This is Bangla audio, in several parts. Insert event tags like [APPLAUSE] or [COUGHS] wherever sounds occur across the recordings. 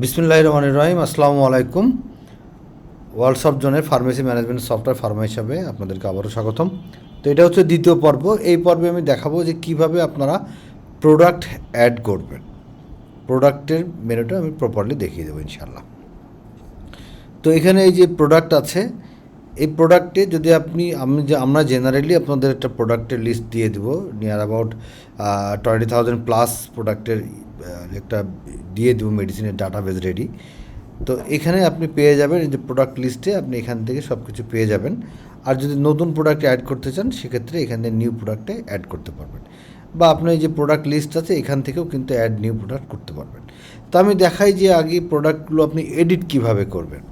বিসমুল্লাহ রহমান রহিম। আসসালামু আলাইকুম। ওয়ার্ল্ড সব জোনের ফার্মেসি ম্যানেজমেন্ট সফটওয়্যার ফার্মা হিসাবে আপনাদেরকে আবারও স্বাগতম। তো এটা হচ্ছে দ্বিতীয় পর্ব। এই পর্বে আমি দেখাবো যে কীভাবে আপনারা প্রোডাক্ট অ্যাড করবেন। প্রোডাক্টের মেনুটা আমি প্রপারলি দেখিয়ে দেবো ইনশাল্লাহ তো এখানে এই যে প্রোডাক্ট আছে, এই প্রোডাক্টে যদি আপনি, আমি যে, আমরা জেনারেলি আপনাদের একটা প্রোডাক্টের লিস্ট দিয়ে দেবো। Near about twenty thousand plus প্রোডাক্টের একটা দিয়ে দেবো মেডিসিনের ডাটাবেজ রেডি তো এখানে আপনি পেয়ে যাবেন এই যে প্রোডাক্ট লিস্টে আপনি এখান থেকে সব কিছু পেয়ে যাবেন। আর যদি নতুন প্রোডাক্ট অ্যাড করতে চান, সেক্ষেত্রে এখানে নিউ প্রোডাক্টে অ্যাড করতে পারবেন। বা আপনার এই যে প্রোডাক্ট লিস্ট আছে, এখান থেকেও কিন্তু অ্যাড নিউ প্রোডাক্ট করতে পারবেন। তো আমি দেখাই যে আগে প্রোডাক্টগুলো আপনি এডিট কীভাবে করবেন।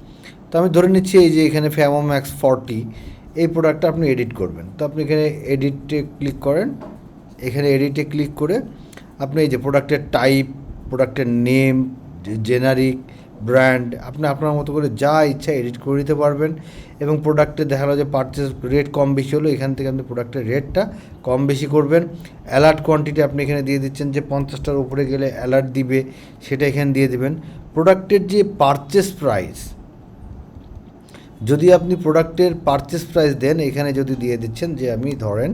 তো আমি ধরে নিচ্ছি এই যে এখানে ফ্যামোম্যাক্স ফর্টি এই প্রোডাক্টটা আপনি এডিট করবেন। তো আপনি এখানে এডিটে ক্লিক করেন। এখানে এডিটে ক্লিক করে আপনি এই যে প্রোডাক্টের টাইপ প্রোডাক্টের নেম জেনারিক ব্র্যান্ড আপনি আপনার মতো করে যা ইচ্ছা এডিট করে দিতে পারবেন এবং প্রোডাক্টে দেখা গেলো যে পারচেস রেট কম বেশি হলো, এখান থেকে আপনি প্রোডাক্টের রেটটা কম বেশি করবেন। অ্যালার্ট কোয়ান্টিটি আপনি এখানে দিয়ে দিচ্ছেন যে পঞ্চাশটার উপরে গেলে অ্যালার্ট দিবে, সেটা এখানে দিয়ে দেবেন। প্রোডাক্টের যে পারচেস প্রাইস যদি আপনি প্রোডাক্টের পারচেস প্রাইস দেন, এখানে যদি দিয়ে দিচ্ছেন যে আমি ধরেন,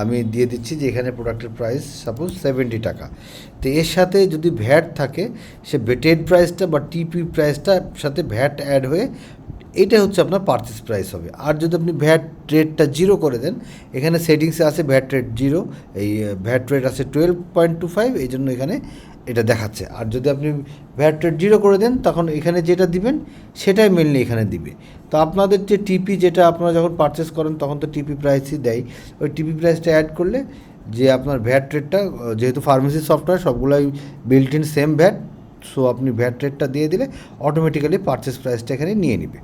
আমি দিয়ে দিচ্ছি যে এখানে প্রোডাক্টের প্রাইস সাপোজ সেভেন্টি টাকা। তো এর সাথে যদি ভ্যাট থাকে, সে বেটেড প্রাইসটা বা টিপি প্রাইসটা সাথে ভ্যাট অ্যাড হয়ে, এটা হচ্ছে আপনার পারচেস প্রাইস হবে। আর যদি আপনি ভ্যাট রেটটা জিরো করে দেন, এখানে সেটিংসে আছে ভ্যাট রেট জিরো এই ভ্যাট রেট আছে টুয়েলভ পয়েন্ট টু ফাইভ এই জন্য এখানে এটা দেখাচ্ছে। আর যদি আপনি ভ্যাট রেট জিরো করে দেন, তখন এখানে যেটা দিবেন, সেটাই মেনলি এখানে দিবে। তো আপনাদের যে টিপি যেটা আপনারা যখন পারচেস করেন, তখন তো টিপি প্রাইসই দেয়। ওই টিপি প্রাইসটা অ্যাড করলে যে আপনার ভ্যাট রেটটা যেহেতু ফার্মেসি সফটওয়্যার সবগুলোই built in same VAT so আপনি ভ্যাট রেটটা দিয়ে দিলে অটোমেটিক্যালি পারচেস প্রাইসটা এখানে নিয়ে নেবে।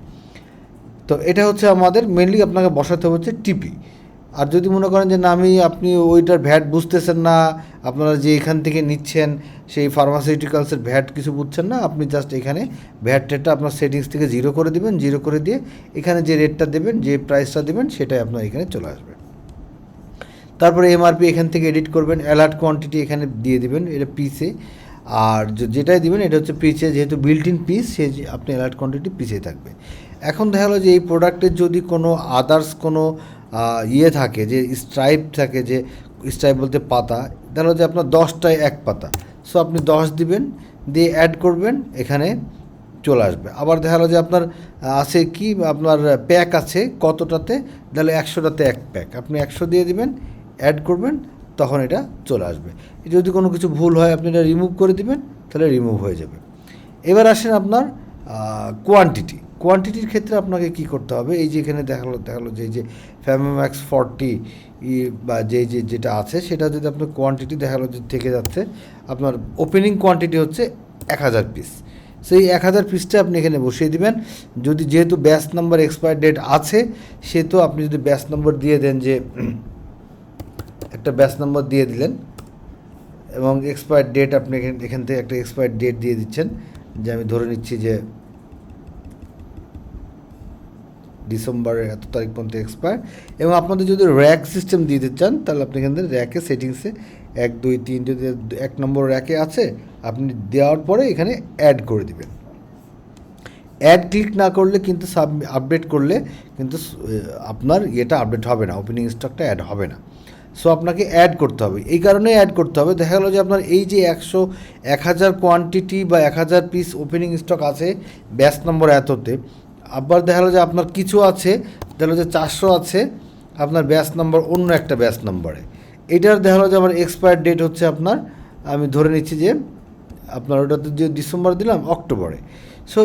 তো এটা হচ্ছে আমাদের মেনলি আপনাকে বসাতে হচ্ছে টিপি আর যদি মনে করেন যে না, আমি, আপনি ওইটার ভ্যাট বুঝতেছেন না, আপনারা যে এখান থেকে নিচ্ছেন, সেই ফার্মাসিউটিক্যালসের ভ্যাট কিছু বুঝছেন না, আপনি জাস্ট এখানে ভ্যাট রেটটা আপনার সেটিংস থেকে জিরো করে দিবেন জিরো করে দিয়ে এখানে যে রেটটা দেবেন, যে প্রাইসটা দেবেন, সেটাই আপনার এখানে চলে আসবে। তারপরে এমআরপি এখান থেকে এডিট করবেন অ্যালার্ট কোয়ান্টিটি এখানে দিয়ে দিবেন, এটা পিসে আর যেটাই দিবেন, এটা হচ্ছে পিসে যেহেতু বিল্ট ইন পিস সে আপনি অ্যালার্ট কোয়ান্টিটি পিসে থাকবে। এখন দেখা গেলো যে এই প্রোডাক্টের যদি কোনো আদার্স কোনো ইয়ে থাকে যে স্ট্রাইপ থাকে যে স্ট্রাইপ বলতে পাতা দেখা যে আপনার দশটায় এক পাতা। সো আপনি দশ দিবেন, দিয়ে অ্যাড করবেন, এখানে চলে আসবে। আবার দেখা যে আপনার আছে কি, আপনার প্যাক আছে কতটাতে, তাহলে একশোটাতে এক প্যাক আপনি একশো দিয়ে দিবেন অ্যাড করবেন, তখন এটা চলে আসবে। যদি কোনো কিছু ভুল হয়, আপনি এটা রিমুভ করে দিবেন, তাহলে রিমুভ হয়ে যাবে। এবার আসেন আপনার কোয়ান্টিটি কোয়ান্টিটির ক্ষেত্রে আপনাকে কি করতে হবে? এই যে এখানে দেখাল দেখাল যে যে ফ্যামোম্যাক্স ফর্টি বা যে যে, যেটা আছে, সেটা যদি আপনার কোয়ান্টিটি দেখাল যে, থেকে যাচ্ছে, আপনার ওপেনিং কোয়ান্টিটি হচ্ছে এক হাজার পিস সেই এক হাজার পিসটা আপনি এখানে বসিয়ে দিবেন। যদি যেহেতু ব্যাস নাম্বার এক্সপায়ার ডেট আছে সেহেতু আপনি যদি ব্যাস নম্বর দিয়ে দেন যে, [CLEARS THROAT] একটা ব্যাস নম্বর দিয়ে দিলেন, এবং এক্সপায়ার ডেট আপনি এখান থেকে একটা এক্সপায়ার ডেট দিয়ে দিচ্ছেন, যে আমি ধরে নিচ্ছি যে ডিসেম্বরের এত তারিখ পর্যন্ত এক্সপায়ার এবং আপনাদের যদি র্যাক সিস্টেম দিতে চান, তাহলে আপনি এখান থেকে র্যাকে সেটিংসে এক, দুই, তিন, যদি এক নম্বর র্যাকে আছে, আপনি দেওয়ার পরে এখানে অ্যাড করে দিবেন। অ্যাড ক্লিক না করলে কিন্তু সাব আপডেট করলে কিন্তু আপনার ইয়েটা আপডেট হবে না ওপেনিং স্টকটা অ্যাড হবে না। সো আপনাকে অ্যাড করতে হবে। এই কারণে অ্যাড করতে হবে। দেখা গেলো যে আপনার এই যে একশো, এক হাজার কোয়ান্টিটি বা এক হাজার পিস ওপেনিং স্টক আছে ব্যাস নম্বর এততে আবার দেখা গেলো যে আপনার কিছু আছে, দেখা যে চারশো আছে, আপনার ব্যাস নম্বর অন্য একটা ব্যাস নম্বরে এটার দেখা গেলো যে আমার এক্সপায়ার ডেট হচ্ছে আপনার, আমি ধরে নিচ্ছি যে আপনার ওটাতে যে ডিসেম্বর দিলাম অক্টোবরে সো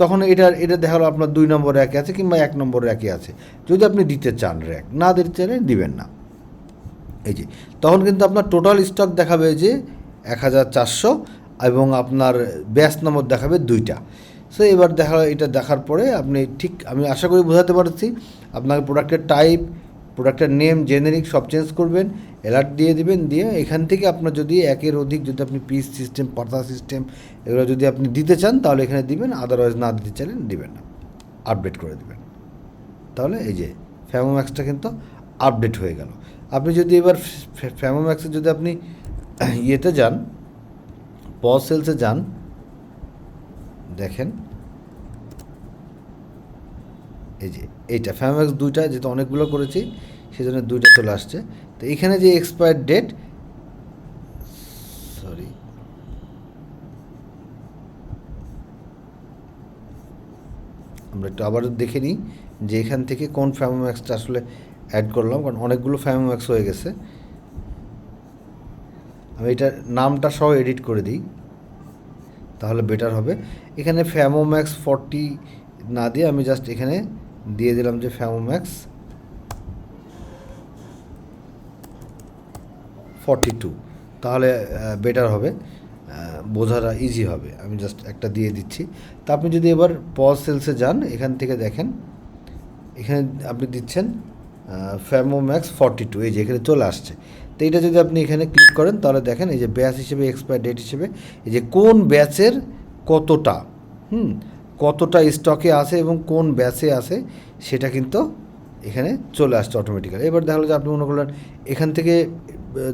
তখন এটার, এটা দেখা গেলো আপনার দুই নম্বর র্যাকে আছে কিংবা এক নম্বর র্যাকে আছে। যদি আপনি দিতে চান র্যাক না দিতে চাইলে দিবেন না। এই যে, তখন কিন্তু আপনার টোটাল স্টক দেখাবে যে এক হাজার চারশো এবং আপনার ব্যাস নম্বর দেখাবে দুইটা। সো এবার দেখা, এটা দেখার পরে আপনি ঠিক, আমি আশা করি বোঝাতে পারছি, আপনাকে প্রোডাক্টের টাইপ প্রোডাক্টের নেম জেনেরিক সব চেঞ্জ করবেন অ্যালার্ট দিয়ে দিবেন, দিয়ে এখান থেকে আপনার যদি একের অধিক যদি আপনি পিস সিস্টেম পাতা সিস্টেম এগুলো যদি আপনি দিতে চান, তাহলে এখানে দিবেন আদারওয়াইজ না দিতে চাইলেন দিবেন না। আপডেট করে দিবেন। তাহলে এই যে ফ্যামোম্যাক্সটা কিন্তু আপডেট হয়ে গেল। আপনি যদি এবার ফ্যামোম্যাক্সে যদি আপনি ইয়েতে যান পজ সেলসে যান দেখেন। এই যে, এইটা ফ্যামেক্স দুইটা, যেহেতু অনেকগুলো করেছি সেই জন্য দুইটা চলে আসছে। তো এখানে যে এক্সপায়ার ডেট সরি আমরা একটু আবার দেখে নিই যে এখান থেকে কোন ফ্যামোম্যাক্সটা আসলে অ্যাড করলাম, কারণ অনেকগুলো ফ্যামোম্যাক্স হয়ে গেছে। আমি এটা নামটা সহ এডিট করে দিই। তাহলে বেটার হবে। এখানে ফ্যামোম্যাক্স ফর্টি না দিয়ে আমি জাস্ট এখানে দিয়ে দিলাম যে ফ্যামোম্যাক্স ফর্টি টু তাহলে বেটার হবে। বোঝাটা ইজি হবে। আমি জাস্ট একটা দিয়ে দিচ্ছি। তা আপনি যদি এবার পজ সেলসে যান, এখান থেকে দেখেন, এখানে আপনি দিচ্ছেন ফ্যামোম্যাক্স ফর্টি টু এই যে এখানে চলে আসছে। তো এইটা যদি আপনি এখানে ক্লিক করেন, তাহলে দেখেন এই যে ব্যাচ হিসেবে এক্সপায়ার ডেট হিসেবে, এই যে কোন ব্যাচের কতটা, হুম, কতটা স্টকে আছে এবং কোন ব্যাচে আছে, সেটা কিন্তু এখানে চলে আসছে অটোমেটিক্যালি এবার দেখা যে আপনি মনে করলেন এখান থেকে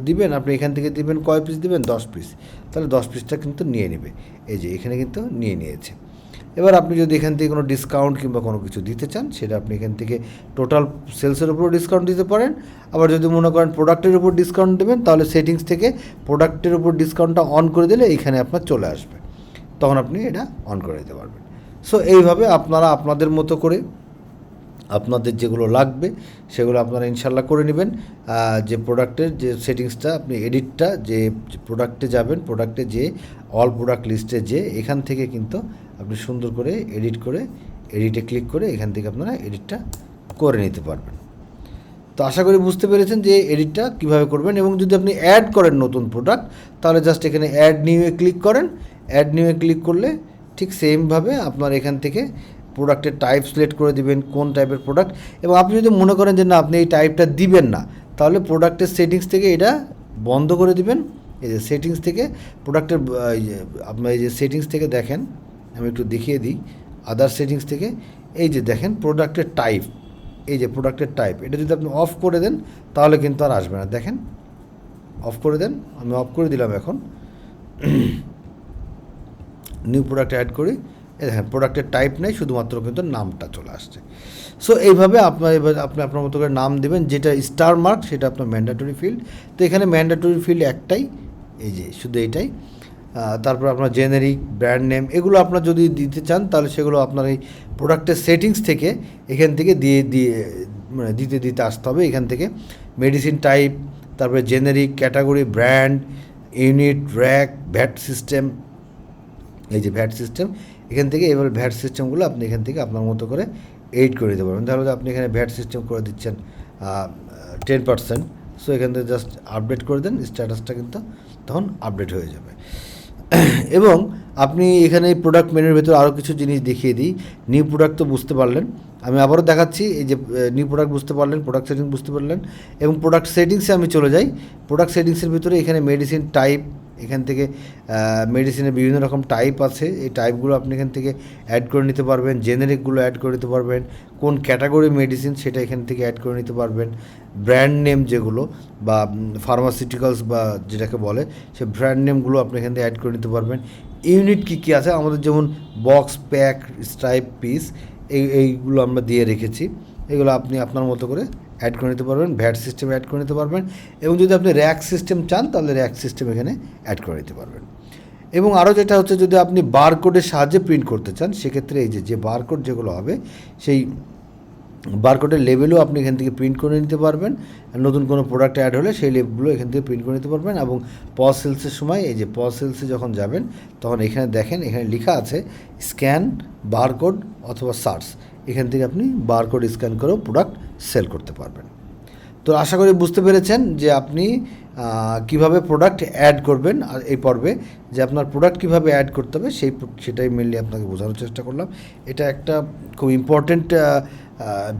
দিবেন, আপনি এখান থেকে দিবেন কয় পিস দিবেন? দশ পিস তাহলে দশ পিসটা কিন্তু নিয়ে নেবে। এই যে এখানে কিন্তু নিয়ে নিয়েছে। এবার আপনি যদি এখান থেকে কোনো ডিসকাউন্ট কিংবা কোনো কিছু দিতে চান, সেটা আপনি এখান থেকে টোটাল সেলসের উপর ডিসকাউন্ট দিতে পারেন। আবার যদি মনে করেন প্রোডাক্টের উপর ডিসকাউন্ট দেবেন, তাহলে সেটিংস থেকে প্রোডাক্টের উপর ডিসকাউন্টটা অন করে দিলে এখানে আপনার চলে আসবে। তখন আপনি এটা অন করে দিতে পারবেন। সো এইভাবে আপনারা আপনাদের মতো করে আপনাদের যেগুলো লাগবে, সেগুলো আপনারা ইনশাল্লাহ করে নেবেন। যে প্রোডাক্টের যে সেটিংসটা আপনি এডিটটা যে প্রোডাক্টে যাবেন প্রোডাক্টে যে অল প্রোডাক্ট লিস্টে যে, এখান থেকে কিন্তু আপনি সুন্দর করে এডিট করে এডিটে ক্লিক করে এখান থেকে আপনারা এডিটটা করে নিতে পারবেন। তো আশা করি বুঝতে পেরেছেন যে এডিটটা কীভাবে করবেন এবং যদি আপনি অ্যাড করেন নতুন প্রোডাক্ট তাহলে জাস্ট এখানে অ্যাড নিউয়ে ক্লিক করেন। অ্যাড নিউয়ে ক্লিক করলে ঠিক সেমভাবে আপনার এখান থেকে প্রোডাক্টের টাইপ সিলেক্ট করে দিবেন, কোন টাইপের প্রোডাক্ট এবং আপনি যদি মনে করেন যে না, আপনি এই টাইপটা দিবেন না, তাহলে প্রোডাক্টের সেটিংস থেকে এটা বন্ধ করে দিবেন। এই যে সেটিংস থেকে প্রোডাক্টের আপনার এই যে সেটিংস থেকে দেখেন আমি একটু দেখিয়ে দিই আদার সেটিংস থেকে। এই যে দেখেন প্রোডাক্টের টাইপ এই যে প্রোডাক্টের টাইপ এটা যদি আপনি অফ করে দেন, তাহলে কিন্তু আর আসবে না। দেখেন অফ করে দেন, আমি অফ করে দিলাম এখন। নিউ প্রোডাক্ট অ্যাড করি। দেখেন প্রোডাক্টের টাইপ নেই, শুধুমাত্র কিন্তু নামটা চলে আসছে। সো এইভাবে আপনার এবার আপনি আপনার মতো করে নাম দেবেন, যেটা স্টার মার্ক সেটা আপনার ম্যান্ডাটরি ফিল্ড তো এখানে ম্যান্ডাটরি ফিল্ড একটাই। এই যে, শুধু এইটাই। তারপর আপনার জেনেরিক ব্র্যান্ড নেম এগুলো আপনার যদি দিতে চান, তাহলে সেগুলো আপনার এই প্রোডাক্টের সেটিংস থেকে এখান থেকে দিয়ে দিয়ে মানে দিতে দিতে আসতে হবে। এখান থেকে মেডিসিন টাইপ তারপরে generic category brand unit rack VAT system এই যে ভ্যাট সিস্টেম এখান থেকে এবার ভ্যাট সিস্টেমগুলো আপনি এখান থেকে আপনার মতো করে এইড করে দিতে পারবেন। তাহলে আপনি এখানে ভ্যাট সিস্টেম করে দিচ্ছেন টেন পার্সেন্ট সো এখান থেকে জাস্ট আপডেট করে দেন স্ট্যাটাসটা কিন্তু তখন আপডেট হয়ে যাবে। [COUGHS] এবং আপনি এখানে প্রোডাক্ট মেনুর ভেতর আরও কিছু জিনিস দেখিয়ে দিই। নিউ প্রোডাক্ট তো বুঝতে পারলেন। আমি আবারও দেখাচ্ছি, এই যে নিউ প্রোডাক্ট বুঝতে পারলেন প্রোডাক্ট সেটিং বুঝতে পারলেন এবং প্রোডাক্ট সেটিংসে আমি চলে যাই। প্রোডাক্ট সেটিংসের ভিতরে এখানে মেডিসিন টাইপ এখান থেকে মেডিসিনের বিভিন্ন রকম টাইপ আছে। এই টাইপগুলো আপনি এখান থেকে অ্যাড করে নিতে পারবেন জেনেরিকগুলো অ্যাড করে নিতে পারবেন। কোন ক্যাটাগরি মেডিসিন সেটা এখান থেকে অ্যাড করে নিতে পারবেন। ব্র্যান্ড নেম যেগুলো বা ফার্মাসিউটিক্যালস বা যেটাকে বলে, সে ব্র্যান্ড নেমগুলো আপনি এখান থেকে অ্যাড করে নিতে পারবেন। ইউনিট কী কী আছে? আমাদের যেমন বক্স প্যাক স্ট্রাইপ পিস এই, এইগুলো আমরা দিয়ে রেখেছি। এগুলো আপনি আপনার মতো করে অ্যাড করে নিতে পারবেন ভ্যাট সিস্টেম অ্যাড করে নিতে পারবেন, এবং যদি আপনি র্যাক সিস্টেম চান, তাহলে র্যাক সিস্টেম এখানে অ্যাড করে নিতে পারবেন। এবং আরও যেটা হচ্ছে, যদি আপনি বারকোডের সাহায্যে প্রিন্ট করতে চান, সেক্ষেত্রে এই যে যে বারকোড যেগুলো হবে, সেই বারকোডের লেভেলও আপনি এখান থেকে প্রিন্ট করে নিতে পারবেন। নতুন কোনো প্রোডাক্ট অ্যাড হলে সেই লেভেলগুলো এখান থেকে প্রিন্ট করে নিতে পারবেন। এবং পজ সেলসের সময় এই যে পজ সেলসে যখন যাবেন, তখন এখানে দেখেন, এখানে লেখা আছে স্ক্যান বারকোড অথবা সার্চ এখান থেকে আপনি বারকোড স্ক্যান করেও প্রোডাক্ট সেল করতে পারবেন। তো আশা করি বুঝতে পেরেছেন যে আপনি কীভাবে প্রোডাক্ট অ্যাড করবেন আর এই পর্বে, যে আপনার প্রোডাক্ট কীভাবে অ্যাড করতে হবে সেই সেটাই মেনলি আপনাকে বোঝানোর চেষ্টা করলাম। এটা একটা খুব ইম্পর্ট্যান্ট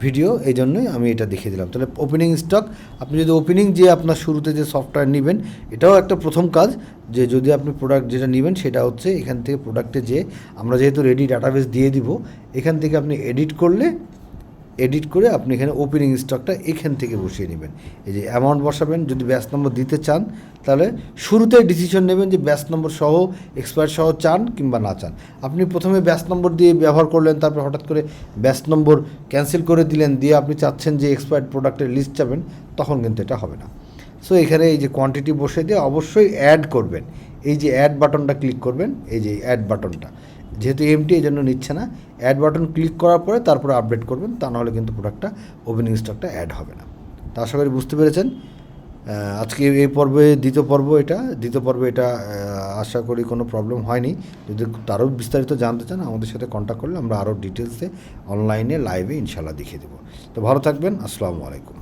ভিডিও এই জন্যই আমি এটা দেখিয়ে দিলাম। তাহলে ওপেনিং স্টক আপনি যদি ওপেনিং যে আপনার শুরুতে যে সফটওয়্যার নেবেন, এটাও একটা প্রথম কাজ যে যদি আপনি প্রোডাক্ট যেটা নেবেন, সেটা হচ্ছে এখান থেকে প্রোডাক্টে যে আমরা যেহেতু রেডি ডাটাবেস দিয়ে দিব, এখান থেকে আপনি এডিট করলে এডিট করে আপনি এখানে ওপেনিং স্টকটা এখান থেকে বসিয়ে নেবেন। এই যে অ্যামাউন্ট বসাবেন, যদি ব্যাচ নম্বর দিতে চান, তাহলে শুরুতে ডিসিশন নেবেন যে ব্যাচ নম্বর সহ এক্সপায়ার সহ চান কিংবা না চান। আপনি প্রথমে ব্যাচ নম্বর দিয়ে ব্যবহার করলেন, তারপর হঠাৎ করে ব্যাচ নম্বর ক্যান্সেল করে দিলেন, দিয়ে আপনি চাচ্ছেন যে এক্সপায়ার্ড প্রোডাক্টের লিস্ট চাবেন, তখন কিন্তু এটা হবে না। সো এখানে এই যে কোয়ান্টিটি বসে দিয়ে অবশ্যই অ্যাড করবেন। এই যে অ্যাড বাটনটা ক্লিক করবেন, এই যে অ্যাড বাটনটা যেহেতু এমটি এই জন্য নিচ্ছে না। অ্যাড বাটন ক্লিক করার পরে তারপরে আপডেট করবেন, তা নাহলে কিন্তু প্রোডাক্টটা ওপেনিং স্টকটা অ্যাড হবে না। তা আশা করি বুঝতে পেরেছেন। আজকে এই পর্বে, দ্বিতীয় পর্ব এটা। দ্বিতীয় পর্বে এটা আশা করি কোনো প্রবলেম হয়নি। যদি তারও বিস্তারিত জানতে চান, আমাদের সাথে কন্ট্যাক্ট করলে আমরা আরও ডিটেলসে অনলাইনে লাইভে ইনশাল্লাহ দেখিয়ে দেবো। তো ভালো থাকবেন। আসসালামু আলাইকুম।